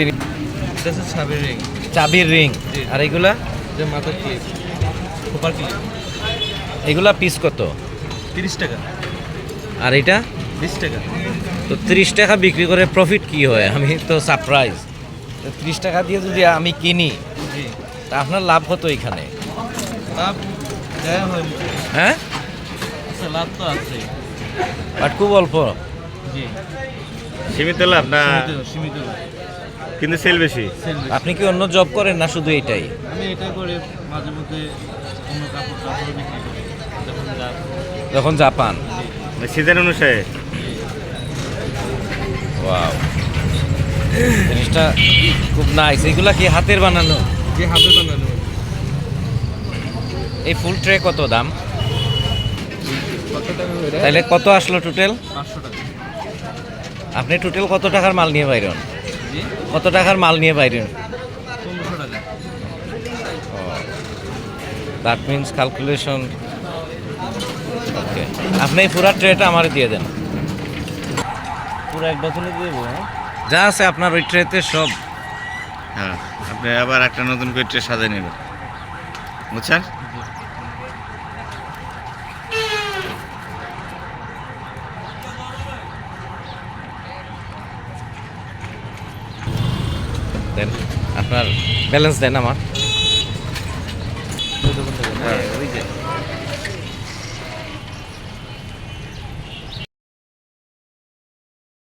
Ring চাবির ring আর এগুলা? যে মাথার ক্লিপ সুপার ক্লিপ এগুলা পিস কত? তিরিশ টাকা। আর এটা? বিশ টাকা। তো ত্রিশ টাকা বিক্রি করে প্রফিট কি হয়? আমি তো সারপ্রাইজ তো ত্রিশ টাকা দিয়ে যদি আমি কিনি তা আপনার লাভ হতো এখানে? লাভ হ্যাঁ? আচ্ছা লাভ তো আছে। বাট খুব অল্প। জি। সীমিত লাভ না? সীমিত সীমিত লাভ। কিন্তু সেল বেশি। আপনি কি অন্য জব করেন না শুধু এটাই? আমি এটা করে মাঝে মধ্যে অন্য কাপড় টাপড় বিক্রি করি যখন যা যখন জাপান সিজন অনুসারে। ওয়াও। জিনিসটা খুব নাইস এগুলা কি হাতের বানানো? যে হাতে বানানো। এই ফুল ট্রে কত দাম? কত টাকা করে? তাহলে কত আসলো টোটাল পাঁচশো টাকা। আপনি টোটাল কত টাকার মাল নিয়ে বাইরেন? কত টাকার মাল নিয়ে টাকা। দ্যাট মিনস ক্যালকুলেশন ওকে আপনি এই পুরা ট্রেটা আমার দিয়ে দেন। পুরো এক বছরে দিয়ে দেবো হ্যাঁ? যা আছে আপনার ওই ট্রেতে সব। হ্যাঁ আপনি আবার একটা নতুন করে ট্রে সাজিয়ে নেবেন। বুঝছেন? দেন। আপনার ব্যালেন্স দেন আমার।